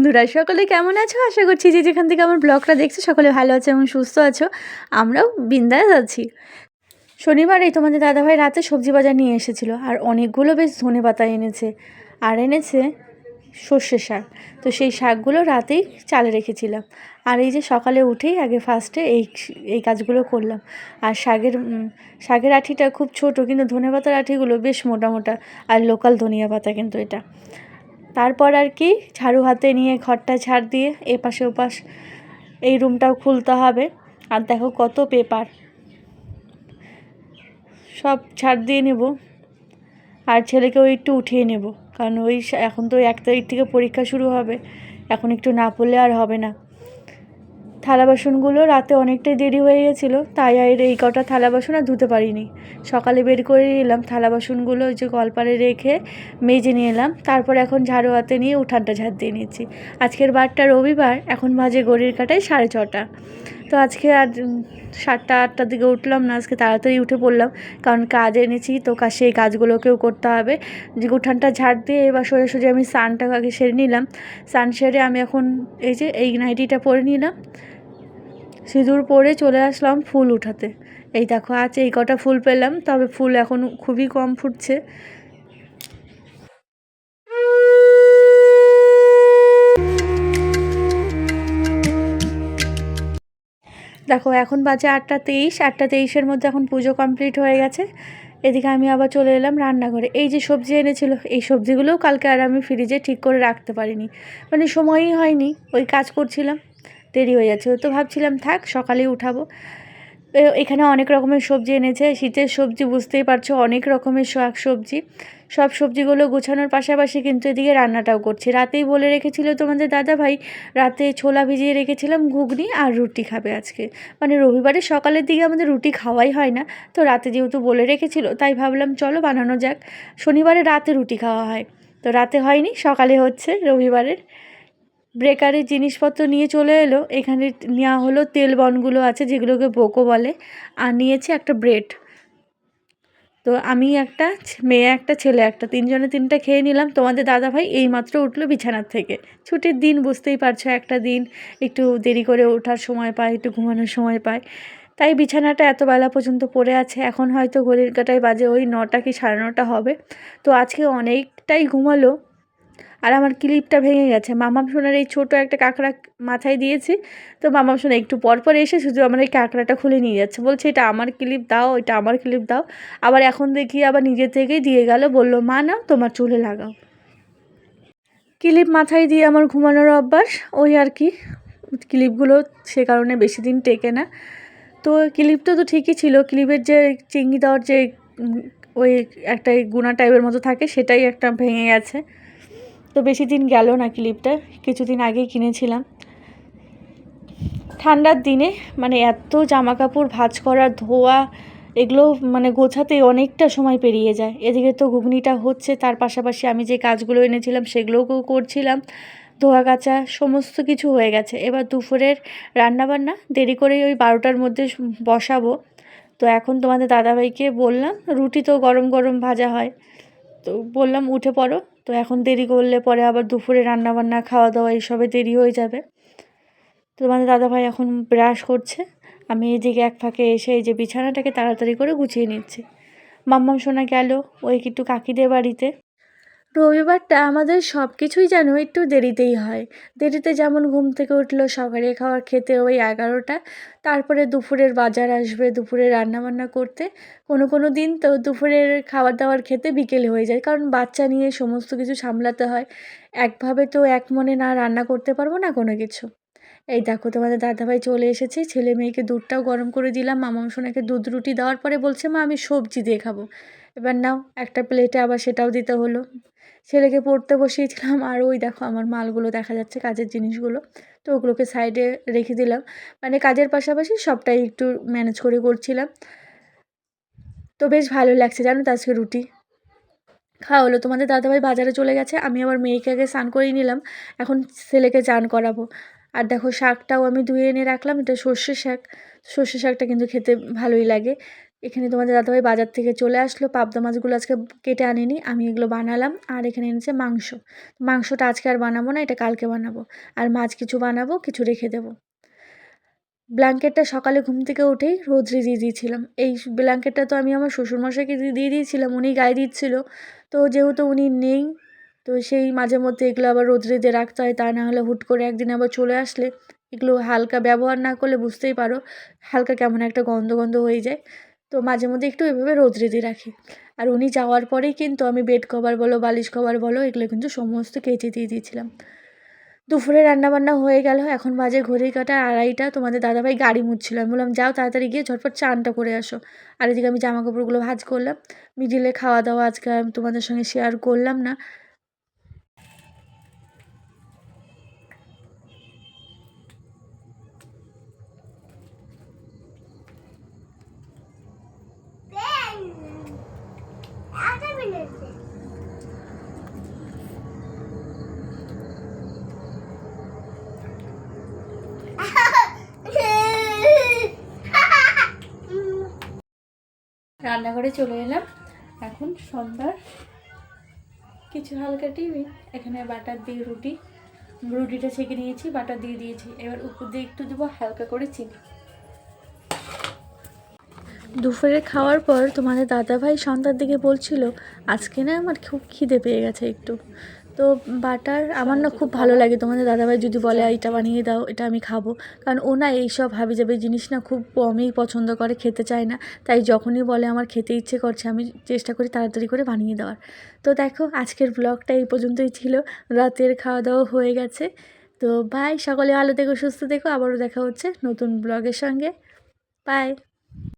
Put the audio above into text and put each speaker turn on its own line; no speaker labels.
বন্ধুরা, সকলে কেমন আছো? আশা করছি যে যেখান থেকে আমার ব্লগটা দেখছ, সকলে ভালো আছো এবং সুস্থ আছো। আমরাও বিন্দাস আছি। শনিবারেই তোমাদের দাদাভাই রাতে সবজি বাজার নিয়ে এসেছিল, আর অনেকগুলো বেশ ধনে পাতা এনেছে, আর এনেছে সর্ষে শাক। তো সেই শাকগুলো রাতেই চালে রেখেছিলাম। আর এই যে সকালে উঠেই আগে ফার্স্টে এই এই কাজগুলো করলাম। আর শাকের শাকের আঠিটা খুব ছোট, কিন্তু ধনে পাতার আঠিগুলো বেশ মোটা মোটা, আর লোকাল ধনিয়া পাতা কিন্তু এটা। তারপর আর কি ঝাড়ু হাতে নিয়ে ঘরটা ঝাড় দিয়ে এপাশে ওপাশ এই রুমটাও খুলতে হবে। আর দেখো কত পেপার। সব ছাড় দিয়ে নেব। আর ছেলেকেও একটু উঠিয়ে নেব। কারণ ওই এখন তো এক তারিখ থেকে পরীক্ষা শুরু হবে। এখন একটু না পড়লে আর হবে না। থালা বাসনগুলো রাতে অনেকটাই দেরি হয়ে গেছিল তাই আর এই কটা থালা বাসন আর ধুতে পারিনি। সকালে বের করে নিলাম থালা বাসনগুলো ওই যে কলপারে রেখে মেজে নিয়ে এলাম, তারপর এখন ঝাড়ু হাতে নিয়ে উঠানটা ঝাড় দিয়ে নিচ্ছি আজকের বারটা রবিবার, এখন মাঝে গড়ির কাটায় সাড়ে ছটা। তো আজকে আর সাতটা আটটার দিকে উঠলাম না, আজকে তাড়াতাড়ি উঠে পড়লাম। কারণ কাজ এনেছি, তো কাজ সেই কাজগুলোকেও করতে হবে। যে উঠানটা ঝাড় দিয়ে এবার সোজাসুজি আমি স্নানটা আগে সেরে নিলাম। সান সেরে আমি এখন এই যে এই নাইটিটা পরে নিলাম। সিঁদুর পরে চলে আসলাম ফুল উঠাতে। এই দেখো, আজ এই কটা ফুল পেলাম, তবে ফুল এখন খুবই কম ফুটছে। দেখো, এখন বাজে আটটা তেইশ, আটটা তেইশের মধ্যে এখন পুজো কমপ্লিট হয়ে গেছে। এদিকে আমি আবার চলে এলাম রান্নাঘরে। এই যে সবজি এনেছিল, এই সবজিগুলোও কালকে আর আমি ফ্রিজে ঠিক করে রাখতে পারিনি। মানে সময়ই হয়নি, ওই কাজ করছিলাম, দেরি হয়ে যাচ্ছে। তো ভাবছিলাম, থাক, সকালেই উঠাবো। এখানে অনেক রকমের সবজি এনেছে। শীতের সবজি বুঝতেই পারছ, অনেক রকমের শাক সবজি। সব সবজিগুলো গোছানোর পাশাপাশি কিন্তু এদিকে রান্নাটাও করছি। রাতেই বলে রেখেছিল তোমাদের দাদা ভাই, রাতে ছোলা ভিজিয়ে রেখেছিলাম ঘুগনি আর রুটি খাবে আজকে। মানে রবিবারে সকালের দিকে আমাদের রুটি খাওয়াই হয় না, তো রাতে যেহেতু বলে রেখেছিল, তাই ভাবলাম চলো বানানো যাক। শনিবারে রাতে রুটি খাওয়া হয়, তো রাতে হয়নি, সকালে হচ্ছে রবিবারের। ব্রেকারের জিনিসপত্র নিয়ে চলে এলো। এখানে নেওয়া হলো তেল বনগুলো আছে, যেগুলোকে বোকো বলে, আর নিয়েছে একটা ব্রেড তো আমি একটা মেয়ে একটা, ছেলে একটা, তিনজনে তিনটা খেয়ে নিলাম। তোমাদের দাদা ভাই এইমাত্র উঠল বিছানার থেকে। ছুটির দিন, বুঝতেই পারছ, একটা দিন একটু দেরি করে ওঠার সময় পায়, একটু ঘুমানোর সময় পায়। তাই বিছানাটা এত বেলা পর্যন্ত পড়ে আছে। এখন হয়তো ঘড়ির কাটায় বাজে ওই নটা কি সাড়ে নটা হবে। তো আজকে অনেকটাই ঘুমালো। আর আমার ক্লিপটা ভেঙে গেছে। মামাম সোনার এই ছোটো একটা কাঁকড়া মাথায় দিয়েছি। তো মামাম সোনা একটু পর পর এসে শুধু আমার এই কাঁকড়াটা খুলে নিয়ে যাচ্ছে। বলছে, এটা আমার ক্লিপ দাও, এটা আমার ক্লিপ দাও। আবার এখন দেখি আবার নিজে থেকেই দিয়ে গেল। বলল, মা, নাও, তোমার চুলে লাগাও। ক্লিপ মাথায় দিয়ে আমার ঘুমানোর অভ্যাস, ওই আর কি। ক্লিপগুলো সে কারণে বেশি দিন টেকে না। তো ক্লিপটা তো ঠিকই ছিল। ক্লিপের যে চিংড়ি দেওয়ার যে ওই একটা গুণা টাইপের মতো থাকে, সেটাই একটা ভেঙে গেছে। তো বেশি দিন গেল না ক্লিপটা, কিছুদিন আগেই কিনেছিলাম। ঠান্ডার দিনে মানে এত জামা কাপড় ভাঁজ করা, ধোয়া, এগুলো মানে গোছাতে অনেকটা সময় পেরিয়ে যায়। এদিকে তো ঘুগনিটা হচ্ছে, তার পাশাপাশি আমি যে কাজগুলো এনেছিলাম সেগুলোকেও করছিলাম। ধোয়া কাচা সমস্ত কিছু হয়ে গেছে। এবার দুপুরের রান্নাবান্না, দেরি করেই ওই বারোটার মধ্যে বসাবো। তো এখন তোমাদের দাদাভাইকে বললাম, রুটি তো গরম গরম ভাজা হয়। তো বললাম, উঠে পড়ো। তো এখন দেরি করলে পরে আবার দুপুরে রান্না বান্না খাওয়া দাওয়া এইসবে দেরি হয়ে যাবে। তো তোমাদের দাদাভাই এখন ব্রাশ করছে। আমি এদিকে এক ফাঁকে এসে এই যে বিছানাটাকে তাড়াতাড়ি করে গুছিয়ে নিচ্ছি। মাম্মাম শোনা গেল ওই একটু কাকিদের বাড়িতে। রবিবারটা আমাদের সব কিছুই যেন একটু দেরিতেই হয়। দেরিতে যেমন ঘুম থেকে উঠল সকালে খাবার খেতে ওই এগারোটা, তারপরে দুপুরের বাজার আসবে, দুপুরে রান্নাবান্না করতে। কোনো কোনো দিন তো দুপুরের খাবার দাবার খেতে বিকেল হয়ে যায়, কারণ বাচ্চা নিয়ে সমস্ত কিছু সামলাতে হয়। একভাবে তো এক মনে না রান্না করতে পারব না কোনো কিছু। এই দেখো তোমাদের দাদাভাই চলে এসেছে, ছেলে মেয়েকে দুধটাও গরম করে দিলাম মামাম সোনাকে দুধ রুটি দেওয়ার পরে বলছে, মা, আমি সবজি দিয়ে খাব। এবার নাও, একটা প্লেটে আবার সেটাও দিতে হলো। ছেলেকে পড়তে বসিয়েছিলাম আর ওই দেখো আমার মালগুলো দেখা যাচ্ছে কাজের জিনিসগুলো। তো ওগুলোকে সাইডে রেখে দিলাম। মানে কাজের পাশাপাশি সবটাই একটু ম্যানেজ করে করছিলাম। তো বেশ ভালো লাগছে জানো তো আজকে রুটি। খাওয়া হলো। তোমাদের দাদাভাই বাজারে চলে গেছে। আমি আবার মেয়েকে আগে স্নান করিয়ে নিলাম। এখন ছেলেকে চান করাবো। আর দেখো শাকটাও আমি ধুয়ে এনে রাখলাম। এটা সর্ষে শাক। সর্ষে শাকটা কিন্তু খেতে ভালোই লাগে। এখানে তোমাদের দাদাভাই বাজার থেকে চলে আসলো। পাবদা মাছগুলো আজকে কেটে আনিনি, আমি এগুলো বানালাম। আর এখানে এনেছে মাংস। মাংসটা আজকে আর বানাবো না, এটা কালকে বানাবো। আর মাছ কিছু বানাবো, কিছু রেখে দেবো। ব্ল্যাঙ্কেটটা সকালে ঘুম থেকে উঠেই রোদ্রে দিয়ে দিয়েছিলাম। এই ব্ল্যাঙ্কেটটা তো আমি আমার শ্বশুরমশাইকে দিয়ে দিয়ে দিয়েছিলাম উনি গায়ে দিচ্ছিল। তো যেহেতু উনি নেই, তো সেই মাঝে মধ্যে এগুলো আবার রোদ্রে দিয়ে রাখতে হয়, তা না হলে হুট করে একদিন আবার চলে আসলে। এগুলো হালকা ব্যবহার না করলে বুঝতেই পারো, হালকা কেমন একটা গন্ধ গন্ধ হয়ে যায়। তো মাঝে মধ্যে একটু এভাবে রোদ্রে দিয়ে রাখি। আর উনি যাওয়ার পরেই কিন্তু আমি বেড কভার বলো, বালিশ কভার বলো, এগুলো কিন্তু সমস্ত কেচে দিয়ে দিয়েছিলাম। দুপুরে রান্নাবান্না হয়ে গেল, এখন বাজে ঘড়ির কাটা আড়াইটা, তোমাদের দাদাভাই গাড়ি মুছছিল। আমি বললাম, যাও তাড়াতাড়ি গিয়ে ঝটপট চানটা করে আসো। আর এদিকে আমি জামা কাপড়গুলো ভাজ করলাম। মিডিলে খাওয়া দাওয়া আজকে তোমাদের সঙ্গে শেয়ার করলাম না। রান্নাঘরে চলে এলাম। এখন সন্ধ্যার কিছু হালকা টিভি এখানে বাটার দিয়ে রুটি। রুটিটা ছেঁকে নিয়েছি, বাটার দিয়ে দিয়েছি। এবার উপর দিয়ে একটু দেবো হালকা করে চিনি। দুপুরে খাওয়ার পর তোমাদের দাদাভাই সন্ধ্যার দিকে বলছিল, আজকে না আমার খুব খিদে পেয়ে গেছে একটু। তো বাটার আমার না খুব ভালো লাগে। তোমাদের দাদাভাই যদি বলে এইটা বানিয়ে দাও, এটা আমি খাব। কারণ ও না এইসব হাবি যাবে জিনিস না খুব কমই পছন্দ করে, খেতে চায় না। তাই যখনই বলে, আমার খেতে ইচ্ছে করছে, আমি চেষ্টা করি তাড়াতাড়ি করে বানিয়ে দেওয়ার। তো দেখো, আজকের ব্লগটা এই পর্যন্তই ছিল। রাতের খাওয়া দাওয়া হয়ে গেছে। তো বাই সকলে ভালো থেকো, সুস্থ থেকো। আবারও দেখা হচ্ছে নতুন ব্লগের সঙ্গে। বাই